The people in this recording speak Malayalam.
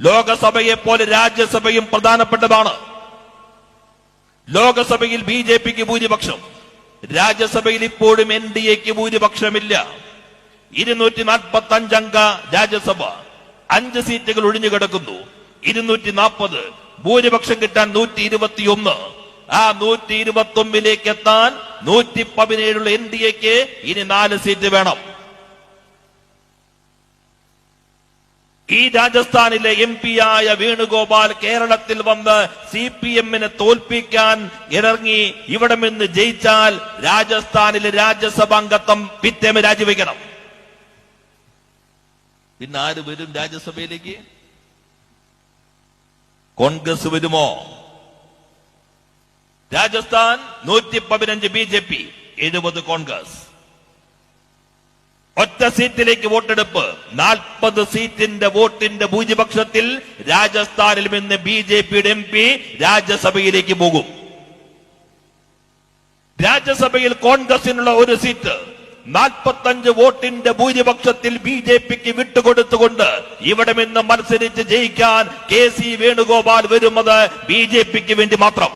ലോകസഭയെ പോലെ രാജ്യസഭയും പ്രധാനപ്പെട്ടതാണ്. ലോകസഭയിൽ ബി ജെ പിക്ക് ഭൂരിപക്ഷം. രാജ്യസഭയിൽ ഇപ്പോഴും എൻ ഡി എക്ക് ഭൂരിപക്ഷമില്ല. ഇരുന്നൂറ്റി നാൽപ്പത്തി അഞ്ചംഗ രാജ്യസഭ. അഞ്ച് സീറ്റുകൾ ഒഴിഞ്ഞു കിടക്കുന്നു. ഇരുന്നൂറ്റി നാൽപ്പത് ഭൂരിപക്ഷം കിട്ടാൻ നൂറ്റി ഇരുപത്തിയൊന്ന് ആ നൂറ്റി ഇരുപത്തി ഒന്നിലേക്ക് എത്താൻ നൂറ്റി പതിനേഴുള്ള എൻ ഡി എക്ക് ഇനി നാല് സീറ്റ് വേണം. ഈ രാജസ്ഥാനിലെ എം പി ആയ വേണുഗോപാൽ കേരളത്തിൽ വന്ന് സി പി എമ്മിനെ തോൽപ്പിക്കാൻ ഇറങ്ങി ഇവിടെ നിന്ന് ജയിച്ചാൽ രാജസ്ഥാനിലെ രാജ്യസഭാംഗത്വം പിറ്റേമ രാജിവെക്കണം. പിന്നെ ആര് വരും രാജ്യസഭയിലേക്ക്? കോൺഗ്രസ് വരുമോ? രാജസ്ഥാൻ നൂറ്റി പതിനഞ്ച് ബി ജെ പി എഴുപത് കോൺഗ്രസ്. ഒറ്റ സീറ്റിലേക്ക് വോട്ടെടുപ്പ്. നാൽപ്പത് സീറ്റിന്റെ വോട്ടിന്റെ ഭൂരിപക്ഷത്തിൽ രാജസ്ഥാനിൽ നിന്ന് ബി ജെ പിയുടെ എം പി രാജ്യസഭയിലേക്ക് പോകും. രാജ്യസഭയിൽ കോൺഗ്രസിനുള്ള ഒരു സീറ്റ് നാൽപ്പത്തഞ്ച് വോട്ടിന്റെ ഭൂരിപക്ഷത്തിൽ ബി ജെ പിക്ക് വിട്ടുകൊടുത്തുകൊണ്ട് ഇവിടെ നിന്ന് മത്സരിച്ച് ജയിക്കാൻ കെ സി വേണുഗോപാൽ വരുന്നത് ബി ജെ പിക്ക് വേണ്ടി മാത്രം.